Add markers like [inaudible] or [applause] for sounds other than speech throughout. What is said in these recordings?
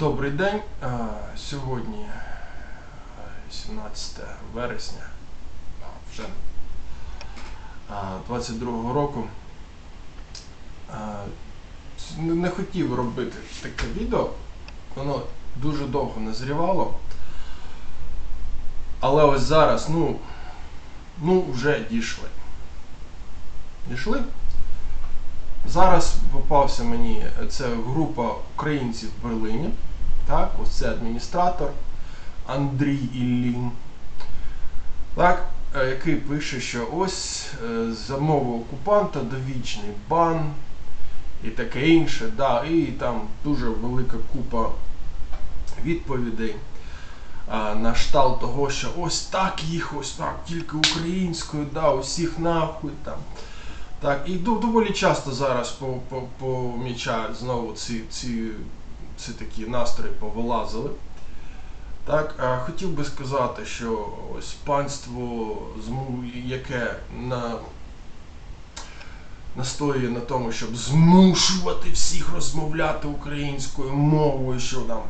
Добрий день. Сьогодні 17 вересня, вже 22-го року. Не не хотів робити таке відео, воно дуже довго назрівало. Але ось зараз, ну, ну вже дійшли. Дійшли? Зараз попався мені е, це група українців в Берлині. Так, ось це адміністратор Андрій Іллін. Так, е, який пише, що ось е, за мову окупанта довічний бан і таке інше. Да, і там дуже велика купа відповідей а, на штал того, що ось так їх, ось так, тільки українською, да, усіх нахуй там. Так, і доволі часто зараз по- по- помічають знову ці, ці, ці такі настрої повилазили. Так, хотів би сказати, що ось панство, яке на, настоює на тому, щоб змушувати всіх розмовляти українською мовою, що там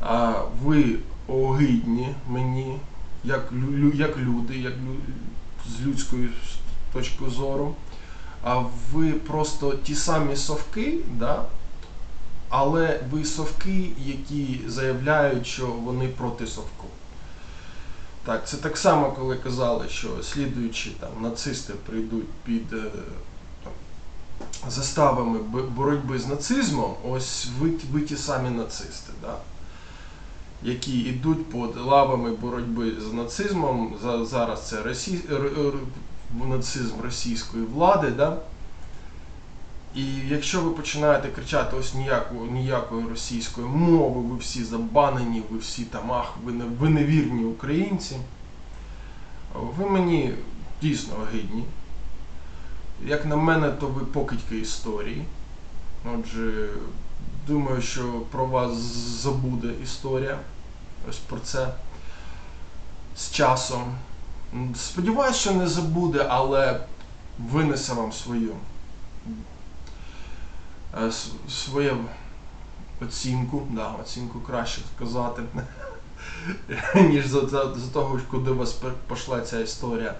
а, ви огидні мені, як, як люди, як з людської точки зору. А ви просто ті самі совки, да? Але ви совки, які заявляють, що вони проти совку. Так, це так само, коли казали, що слідуючі там нацисти прийдуть під е, там, заставами боротьби з нацизмом, ось ви, ви ті самі нацисти, да? які йдуть під лавами боротьби з нацизмом. Зараз це росі... нацизм російської влади. Да? І якщо ви починаєте кричати ось ніякої, ніякої російської мови, ви всі забанені, ви всі там, ах, ви, не, ви невірні українці, ви мені дійсно огидні. Як на мене, то ви покидьки історії. Отже, думаю, що про вас забуде історія. Ось про це з часом. Сподіваюсь, що не забуде, але винесе вам свою свою оцінку, да, оцінку краще сказати, [laughs] ніж за, за, за того, куди вас пішла ця історія.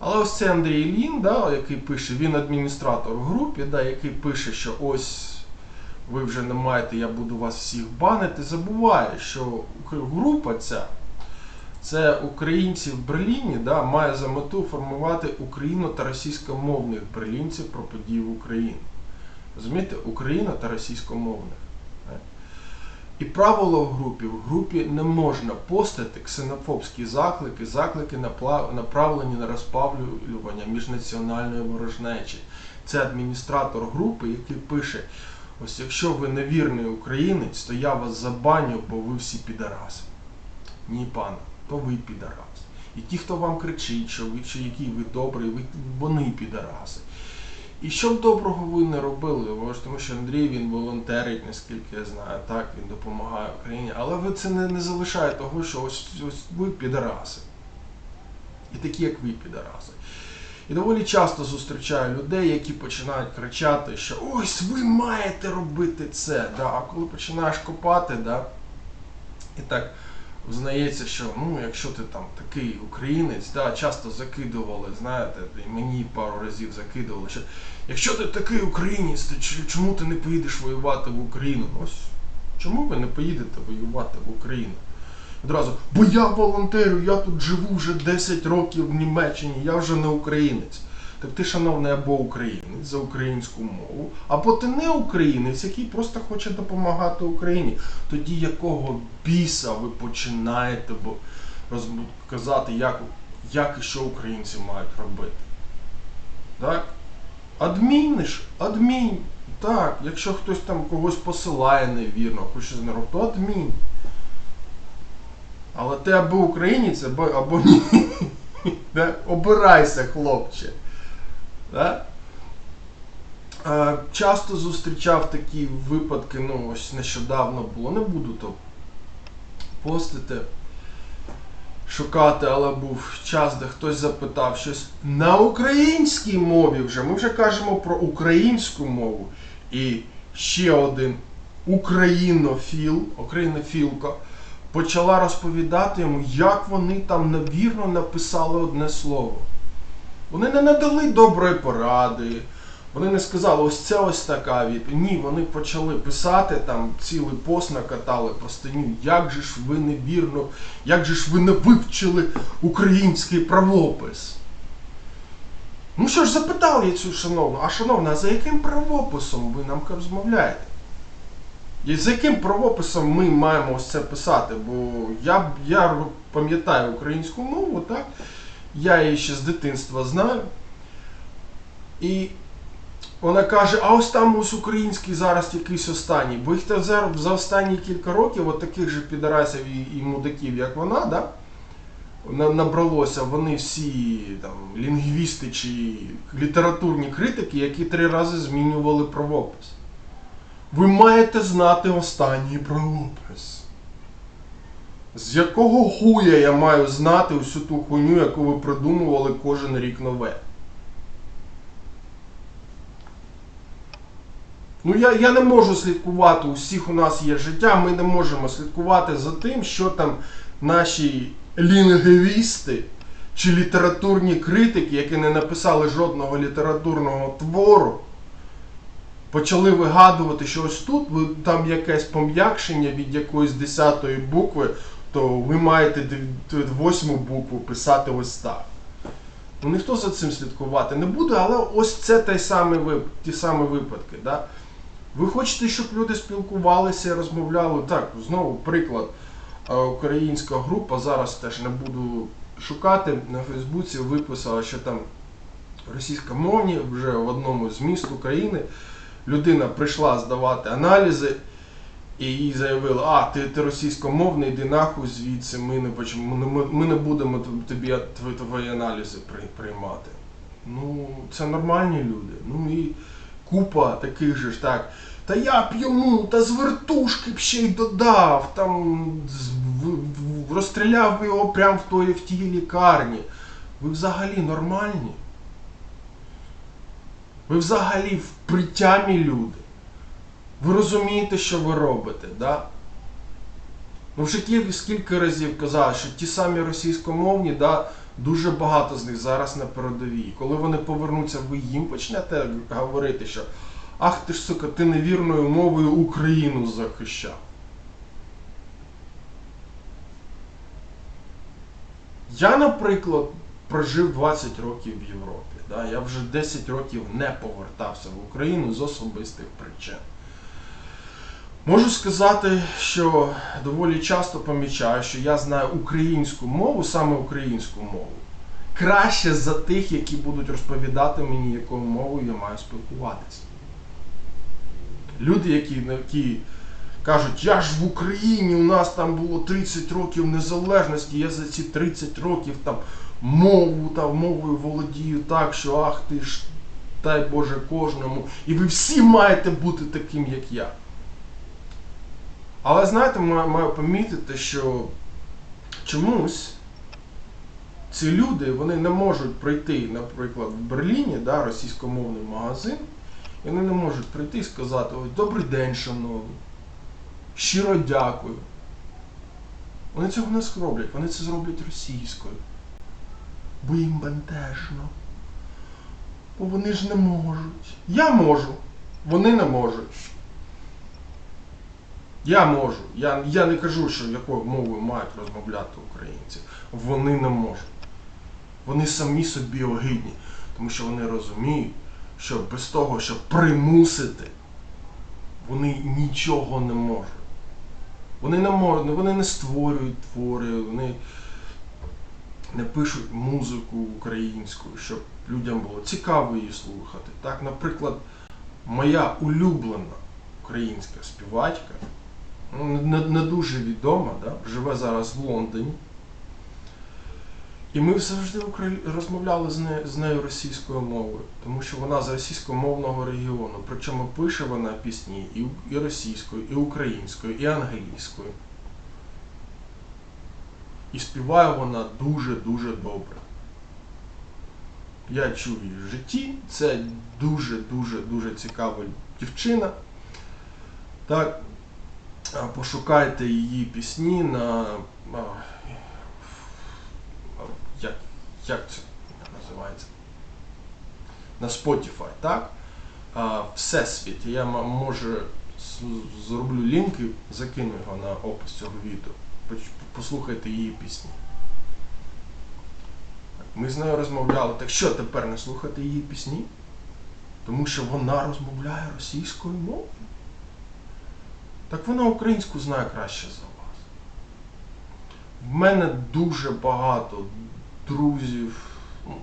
Але ось цей Андрій Лін, да, який пише, він адміністратор в групі, да, який пише, що ось ви вже не маєте, я буду вас всіх банити, забуває, що група ця це українці в Берліні, да, має за мету формувати україно та російськомовних берлінців про події в Україні. Розумієте, Україна та російськомовних. Е. І правило в групі, в групі не можна постити ксенофобські заклики, заклики направлені на розпавлювання міжнаціональної ворожнечі. Це адміністратор групи, який пише: ось якщо ви невірний українець, то я вас забаню, бо ви всі підараси. Ні, пане, то ви підарас. І ті, хто вам кричить, що ви що який ви добрий, ви, вони підараси. І що б доброго ви не робили, ж тому що Андрій він волонтерить, наскільки я знаю, так, він допомагає Україні, але ви це не, не залишає того, що ось, ось ви підараси. І такі, як ви підараси. І доволі часто зустрічаю людей, які починають кричати, що ось ви маєте робити це. Да? А коли починаєш копати, да? і так Знається, що ну, якщо ти там такий українець, да, часто закидували, знаєте, і мені пару разів закидували, що якщо ти такий українець, то чому ти не поїдеш воювати в Україну? Ну, Ось чому ви не поїдете воювати в Україну? Одразу, бо я волонтерю, я тут живу вже 10 років в Німеччині, я вже не українець. Так ти, шановний, або українець за українську мову, або ти не українець, який просто хоче допомагати Україні. Тоді якого біса ви починаєте казати, як, як і що українці мають робити? Так? Адміниш, адмінь. Так, якщо хтось там когось посилає невірно, хоче з народ, то адмінь. Але ти або українець, або, або ні. [laughs] Обирайся, хлопче. Да? Е, Часто зустрічав такі випадки, ну ось нещодавно було, не буду то постити, шукати, але був час, де хтось запитав щось на українській мові вже. Ми вже кажемо про українську мову. І ще один українофіл, українофілка, почала розповідати йому, як вони там навірно написали одне слово. Вони не надали доброї поради. Вони не сказали, ось це ось така від. Ні, вони почали писати там цілий пост накатали по стеню. Як же ж ви невірно, як же ж ви не вивчили український правопис? Ну що ж, запитав я цю шановну, а шановна, а за яким правописом ви нам розмовляєте? І за яким правописом ми маємо ось це писати? Бо я, я пам'ятаю українську мову, так? Я її ще з дитинства знаю. І вона каже, а ось там ось український зараз якийсь останній. Бо їх за, останні кілька років, от таких же підарасів і, і мудаків, як вона, да? набралося, вони всі там лінгвісти чи літературні критики, які три рази змінювали правопис. Ви маєте знати останній правопис. З якого хуя я маю знати усю ту хуйню, яку ви придумували кожен рік нове? Ну я, я не можу слідкувати, у всіх у нас є життя, ми не можемо слідкувати за тим, що там наші лінгвісти чи літературні критики, які не написали жодного літературного твору, почали вигадувати, що ось тут там якесь пом'якшення від якоїсь десятої букви, то ви маєте восьму букву писати ось так. Ну ніхто за цим слідкувати не буде, але ось це той самий вип... ті самі випадки. Да? Ви хочете, щоб люди спілкувалися, і розмовляли. Так, знову приклад. Українська група, зараз теж не буду шукати, на Фейсбуці виписала, що там російськомовні вже в одному з міст України людина прийшла здавати аналізи і їй заявили, а, ти, ти російськомовний, йди нахуй звідси, ми не, поч- ми, ми не будемо тобі твої, аналізи при, приймати. Ну, це нормальні люди. Ну і купа таких же ж так. Та я б йому, та з вертушки б ще й додав, там розстріляв би його прямо в тої в тій лікарні. Ви взагалі нормальні? Ви взагалі в притямі люди. Ви розумієте, що ви робите, да? Ну, в житті скільки разів казали, що ті самі російськомовні, да, дуже багато з них зараз на передовій. Коли вони повернуться, ви їм почнете говорити, що ах ти ж сука, ти невірною мовою Україну захищав. Я, наприклад, прожив 20 років в Європі. Да? Я вже 10 років не повертався в Україну з особистих причин. Можу сказати, що доволі часто помічаю, що я знаю українську мову, саме українську мову, краще за тих, які будуть розповідати мені, якою мовою я маю спілкуватися. Люди, які, які кажуть, я ж в Україні, у нас там було 30 років незалежності, я за ці 30 років там мову там мовою володію так, що ах ти ж, дай Боже кожному, і ви всі маєте бути таким, як я. Але знаєте, маю, помітити, що чомусь ці люди вони не можуть прийти, наприклад, в Берліні, да, російськомовний магазин, і вони не можуть прийти і сказати, ой, добрий день, шановні, щиро дякую. Вони цього не зроблять, вони це зроблять російською. Бо їм бентежно. Бо вони ж не можуть. Я можу, вони не можуть. Я можу. Я, я не кажу, що якою мовою мають розмовляти українці. Вони не можуть. Вони самі собі огидні, тому що вони розуміють, що без того, щоб примусити, вони нічого не можуть. Вони не можуть, вони не створюють твори, вони не пишуть музику українську, щоб людям було цікаво її слухати. Так, наприклад, моя улюблена українська співачка, не, не дуже відома, да? живе зараз в Лондоні. І ми завжди розмовляли з нею, з нею російською мовою, тому що вона з російськомовного регіону. Причому пише вона пісні і, і російською, і українською, і англійською. І співає вона дуже-дуже добре. Я чув її в житті. Це дуже-дуже дуже цікава дівчина. Так, пошукайте її пісні на. Як, як це називається? На Spotify, так? Всесвіт. Я може зроблю лінк і закину його на опис цього відео. Послухайте її пісні. Ми з нею розмовляли. Так що тепер не слухати її пісні? Тому що вона розмовляє російською мовою. Так вона українську знає краще за вас. В мене дуже багато друзів. ну,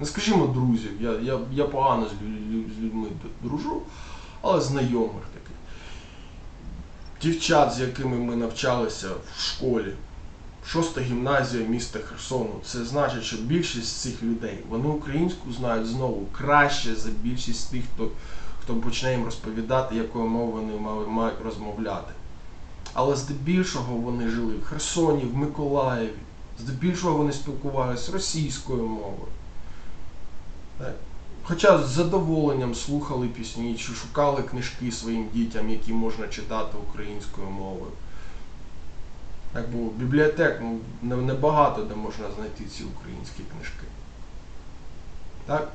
Не скажімо друзів, я, я, я погано з, лю- лю- з людьми дружу, але знайомих таких. Дівчат, з якими ми навчалися в школі. Шоста гімназія міста Херсону. Це значить, що більшість цих людей вони українську знають знову краще за більшість тих, хто, хто почне їм розповідати, якою мовою вони мають розмовляти. Але здебільшого вони жили в Херсоні, в Миколаєві. Здебільшого вони спілкувалися російською мовою. Так. Хоча з задоволенням слухали пісні чи шукали книжки своїм дітям, які можна читати українською мовою. Так, бо бібліотек ну, небагато де можна знайти ці українські книжки. Так?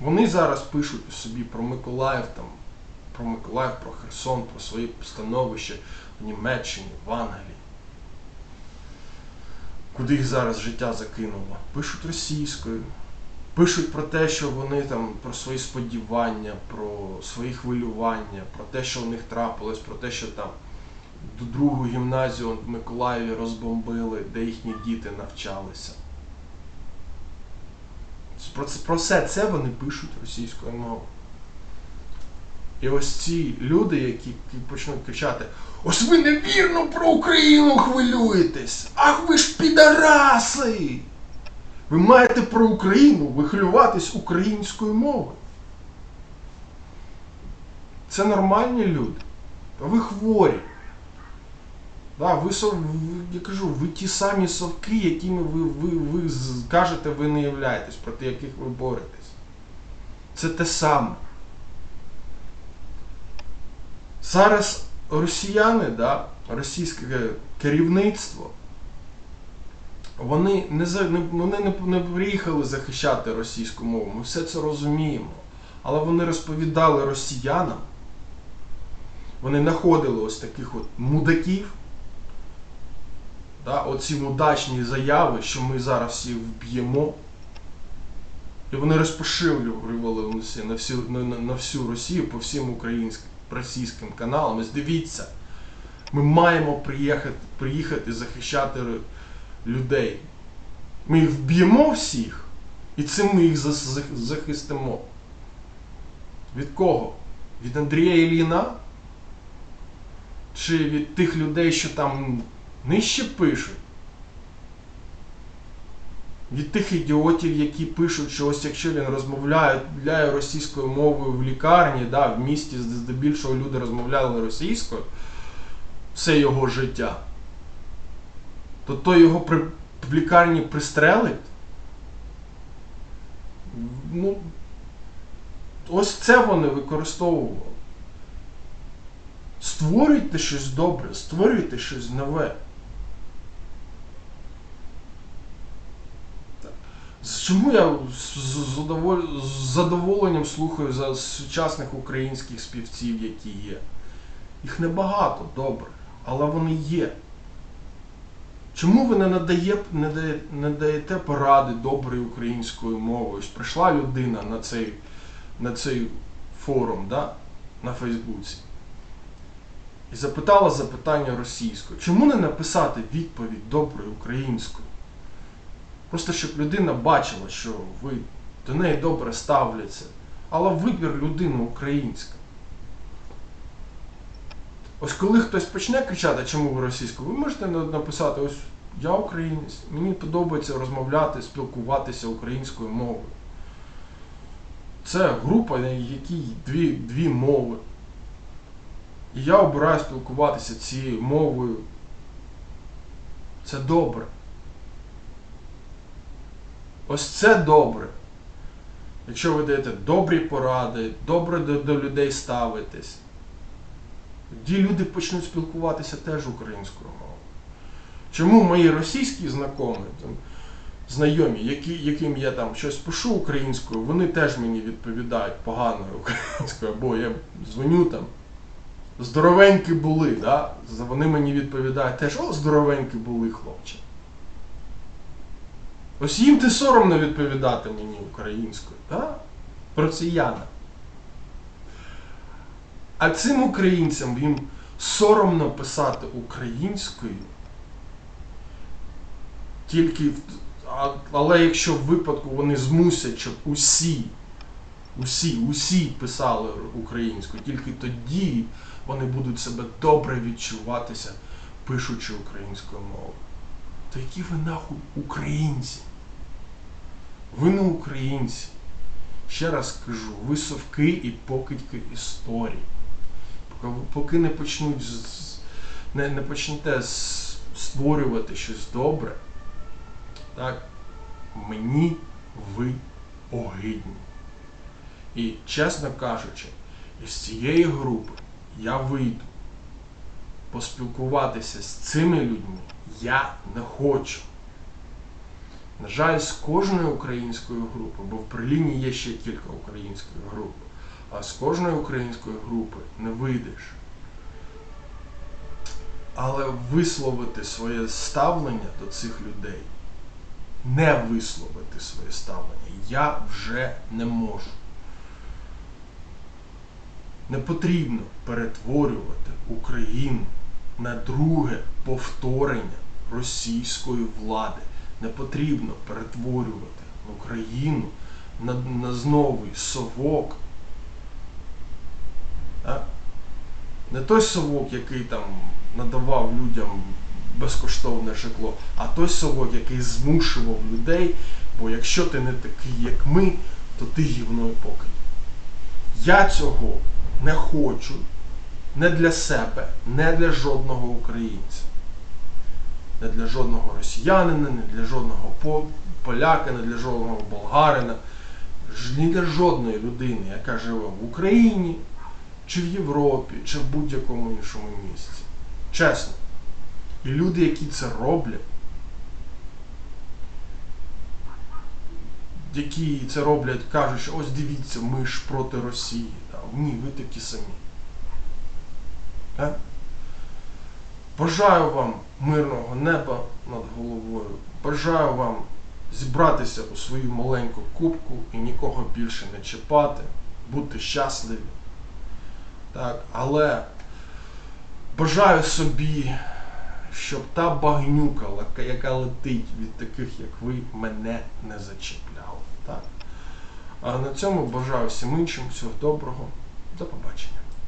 Вони зараз пишуть собі про Миколаїв, там, про Миколаїв, про Херсон, про свої становища в Німеччині, в Англії. Куди їх зараз життя закинуло? Пишуть російською. Пишуть про те, що вони там про свої сподівання, про свої хвилювання, про те, що в них трапилось, про те, що там д- другу гімназію в Миколаєві розбомбили, де їхні діти навчалися. Про, це- про все це вони пишуть російською мовою. І ось ці люди, які, почнуть кричати: Ось ви невірно про Україну хвилюєтесь! Ах ви ж підараси! Ви маєте про Україну вихилюватись українською мовою. Це нормальні люди. А ви хворі. Да, ви, я кажу, ви ті самі совки, якими ви, ви, ви кажете, ви не являєтесь, проти яких ви боретесь. Це те саме. Зараз росіяни, да, російське керівництво, вони не, вони не, не приїхали захищати російську мову, ми все це розуміємо. Але вони розповідали росіянам, вони знаходили ось таких от мудаків, да, оці мудачні заяви, що ми зараз всіх вб'ємо. І вони розпоширювали на всю, на, на, всю Росію по всім українським російським каналам. Ось дивіться, ми маємо приїхати, приїхати захищати людей. Ми їх вб'ємо всіх, і цим ми їх захистимо. Від кого? Від Андрія Ілліна? Чи від тих людей, що там нижче пишуть? Від тих ідіотів, які пишуть, що ось якщо він розмовляє російською мовою в лікарні, да, в місті, де здебільшого люди розмовляли російською все його життя, то той його при, в лікарні пристрелить. Ну, ось це вони використовували. Створюйте щось добре, створюйте щось нове. Чому я з, задоволенням слухаю за сучасних українських співців, які є? Їх небагато, добре, але вони є. Чому ви не, надає, не, дає, не даєте поради доброю українською мовою? Ось прийшла людина на цей, на цей форум да, на Фейсбуці і запитала запитання російською. Чому не написати відповідь доброю українською? Просто щоб людина бачила, що ви до неї добре ставляться, але вибір людини українська. Ось коли хтось почне кричати, чому ви російською, ви можете написати, ось я українець, мені подобається розмовляти, спілкуватися українською мовою. Це група, на якій дві, дві мови. І я обираю спілкуватися цією мовою. Це добре. Ось це добре. Якщо ви даєте добрі поради, добре до, до людей ставитесь. Тоді люди почнуть спілкуватися теж українською мовою. Чому мої російські знайомі, там, знайомі, які, яким я там щось пишу українською, вони теж мені відповідають поганою українською, або я дзвоню там. Здоровенькі були, да? Вони мені відповідають теж, о, здоровенькі були, хлопче. Ось їм ти соромно відповідати мені українською, да? росіянам. А цим українцям їм соромно писати українською. Тільки, але якщо в випадку вони змусять, щоб усі, усі, усі писали українською, тільки тоді вони будуть себе добре відчуватися, пишучи українською мовою. То які ви нахуй українці? Ви не українці. Ще раз кажу, ви совки і покидьки історії. Поки, не почнуть не, не почнете створювати щось добре, так, мені ви огидні. І чесно кажучи, із цієї групи я вийду. Поспілкуватися з цими людьми я не хочу. На жаль, з кожної української групи, бо в Берліні є ще кілька українських груп, а з кожної української групи не вийдеш. Але висловити своє ставлення до цих людей, не висловити своє ставлення, я вже не можу. Не потрібно перетворювати Україну на друге повторення російської влади. Не потрібно перетворювати Україну на, на зновий совок. Так? Не той совок, який там надавав людям безкоштовне житло, а той совок, який змушував людей, бо якщо ти не такий, як ми, то ти гівно і. Я цього не хочу не для себе, не для жодного українця, не для жодного росіянина, не для жодного поляка, не для жодного болгарина, ні для жодної людини, яка живе в Україні, чи в Європі, чи в будь-якому іншому місці. Чесно. І люди, які це роблять, які це роблять, кажуть, що ось дивіться, ми ж проти Росії. Ні, ви такі самі. Так? Бажаю вам мирного неба над головою. Бажаю вам зібратися у свою маленьку кубку і нікого більше не чіпати, бути щасливі. Так, але бажаю собі, щоб та багнюка, яка летить від таких, як ви, мене не зачіпляла. Так? А на цьому бажаю всім іншим всього доброго. До побачення.